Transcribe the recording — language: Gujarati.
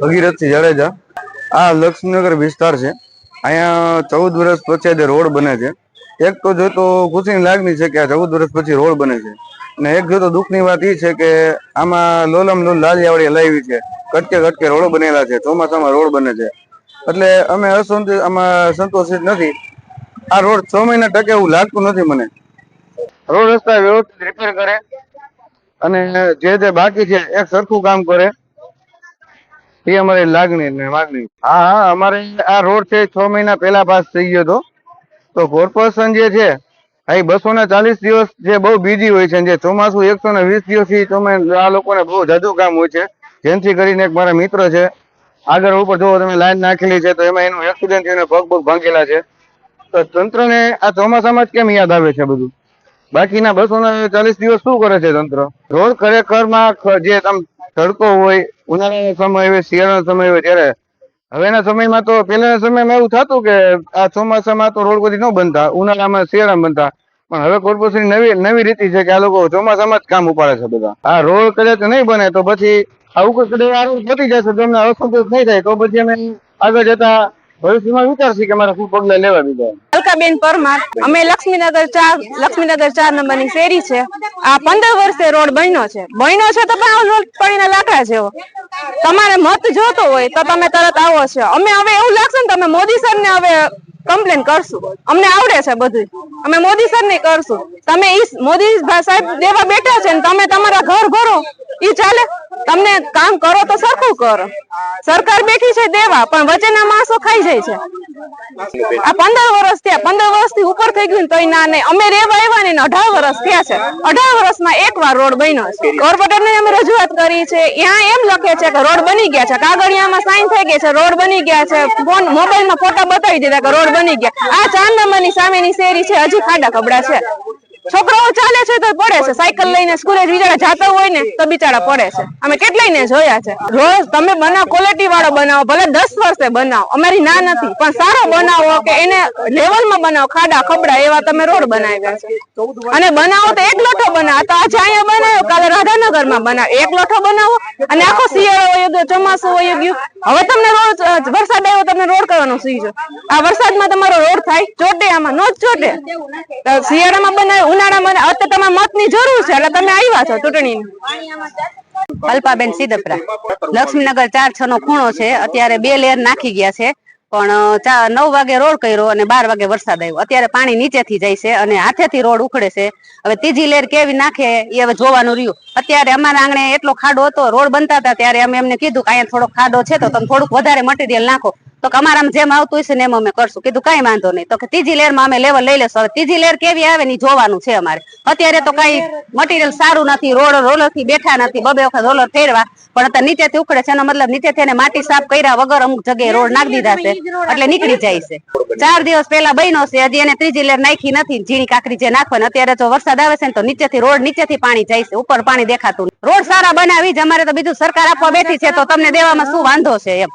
ભગીરથસિંહ જાડેજા. આ લક્ષ્મીનગર વિસ્તાર છે. અહીંયા ચૌદ વર્ષ પછી આજે રોડ બને છે. એક તો જો તો ખુશીની લાગણી છે કે આ ચૌદ વર્ષ પછી રોડ બને છે. અને એક જો દુઃખની વાત એ છે કે આમાં લોલમ લોલ લાલિયાવાડી લાવી છે. કટકે કટકે રોડ બનેલા છે. ચોમાસામાં રોડ બને છે. એટલે અમે અસંતોષ આમાં સંતોષિત નથી. આ રોડ છ મહિના ટકે એવું લાગતું નથી મને. રોડ રસ્તા વ્યવસ્થિત રિપેર કરે. અને જે જે બાકી છે, એક સરખું કામ કરે. એ અમારી લાગણી ને માગણી. હા હા, અમારે આ રોડ છે, છ મહિના પહેલા પાસ થઈ ગયો હતો. તો કોર્પોરેશન જે છે, આ બસો ને ચાલીસ દિવસ જે બહુ બીજી હોય છે જે ચોમાસું એકસો ને વીસ દિવસથી તમે આ લોકોને બહુ જાદુ કામ હોય છે. જેનથી કરીને એક મારા મિત્ર છે, આગળ ઉપર જો તમે લાઈન નાખેલી છે, તો એમાં એનું એક્સિડન્ટ થઈને પગ પગ ભાંગેલા છે. તો તંત્રને આ ચોમાસામાં જ કેમ યાદ આવે છે બધું? બાકીના બસો ને ચાલીસ દિવસ શું કરે છે તંત્ર? રોડ ખરેખરમાં જે આમ તડકો હોય ઉનાળાનો સમય હોય, શિયાળાનો સમય હોય ત્યારે હવેના સમયમાં તો પહેલાના સમયમાં એવું થતું કે આ ચોમાસામાં તો રોડ બધી ન બનતા, ઉનાળામાં શિયાળામાં બનતા. પણ હવે કોર્પોરેશન નવી નવી રીતિ છે કે આ લોકો ચોમાસામાં જ કામ ઉપાડે છે બધા. આ રોડ કદાચ નહીં બને તો પછી આવું કદાચ આ રોડ પતી જશે તો અમને અસંતોષ નહીં થાય, તો પછી અમે આગળ જતા ભવિષ્યમાં વિચારશી કે મારે શું પગલાં લેવા બીજા. અલકાબેન પરમાર, અમે લક્ષ્મીનગર ચાર લક્ષ્મીનગર ચાર નંબરની શેરી છે. આ પંદર વર્ષે રોડ બન્યો છે. બન્યો છે તો પણ લાકડા જેવો. તમારે મત જોતો હોય તો તમે તરત આવો છો. અમે હવે એવું લાગશે ને તમે મોદી સર ને હવે કમ્પ્લેન કરશું. અમને આવડે છે બધું અમે મોદી સર ને કરશું. તમે ઈ મોદી સાહેબ દેવા બેઠા છે ને તમે તમારા ઘર ભરો. ઈ ચાલે. તમને કામ કરો તો સરખું કરો. સરકાર બેઠી છે દેવા, પણ વચ્ચેના માણસો ખાઈ જાય છે. આ પંદર વર્ષ થયા. પંદર વર્ષથી ઉપર થઈ ગયું તોય ના નહીં અમે રેવા આવ્યા ને અઢાર વર્ષ થયા છે. અઢાર વર્ષમાં એક વાર રોડ બન્યો છે. કોર્પોરેટર ને અમે રજૂઆત કરી છે. ત્યાં એમ લખે છે કે રોડ બની ગયા છે. કાગળિયામાં સાઈન થઈ ગઈ છે. રોડ બની ગયા છે. ફોન મોબાઈલમાં ફોટા બતાવી દીધા કે રોડ બની ગયા. આ ચાર નંબરની સામેની શેરી છે. હજી ખાડા કબડા છે. છોકરાઓ ચાલે છે તો પડે છે. સાયકલ લઈને સ્કૂલે બિચારા જાતા હોય ને તો બિચારા પડે છે. અમે કેટલાય ને જોયા છે. રોજ તમે બનાવો ક્વોલિટી વાળો બનાવો, ભલે દસ વર્ષે બનાવો. અમારી ના નથી, પણ સારો બનાવો કે એને લેવલમાં બનાવો. ખાડા, ખબડા એવા તમે રોડ બનાવ્યા છે. અને બનાવો તો એક લોઠો બનાવો. તો આજે અહીંયા બનાવ્યો, કાલે રાધાનગરમાં બનાવો એક લોઠો બનાવો અને આખો શિયાળો હોય ચોમાસું હોય ગયું. હવે તમને રોજ વરસાદ તમને રોડ આ વરસાદમાં તમારો રોડ થાય, ચોટે આમાં, નો જ ચોટે. શિયાળામાં બનાવે, ઉનાળામાં, અત્યારે તમારે મતની જરૂર છે, એટલે તમે આવ્યા છો ચૂંટણી અલ્પાબેન સિદપરા લક્ષ્મીનગર ચાર છ નો ખૂણો છે, અત્યારે બે લેર નાખી ગયા છે, પણ નવ વાગે રોડ કર્યો અને બાર વાગે વરસાદ આવ્યો. અત્યારે પાણી નીચેથી જાય છે અને હાથેથી રોડ ઉખડે છે. હવે ત્રીજી લેર કેવી નાખે એ હવે જોવાનું રહ્યું. અત્યારે અમારા આંગણે એટલો ખાડો હતો, રોડ બનતા હતા, ત્યારે અમે એમને કીધું કે અહીંયા થોડો ખાડો છે તો તમે થોડુંક વધારે મટીરિયલ નાખો. તો અમારા જેમ આવતું હશે ને એમ અમે કરશું. કીધું કઈ વાંધો નહીં. તો કે ત્રીજી લેરમાં અમે લેવલ લઈ લેશું. હવે ત્રીજી લેર કેવી આવે ને જોવાનું છે અમારે. અત્યારે તો કઈ મટીરિયલ સારું નથી. રોડ રોલરથી બેઠા નથી. બબે વખત રોલર ફેરવા. પણ અત્યારે નીચેથી ઉખડે છે. એનો મતલબ નીચેથી એને માટી સાફ કર્યા વગર અમુક જગ્યાએ રોડ નાખી દીધા છે. એટલે નીકળી જાય છે. ચાર દિવસ પહેલા બન્યો છે. હજી એને ત્રીજી લેર નાખી નથી. ઝીણી કાકરી જે નાખવાની અત્યારે જો વરસાદ આવે છે ને તો નીચેથી રોડ નીચેથી પાણી જાય છે. ઉપર પાણી દેખાતું રોડ સારા બનાવી જ અમારે તો બીજું સરકાર આપવા બેઠી છે તો તમને દેવામાં શું વાંધો છે એમ.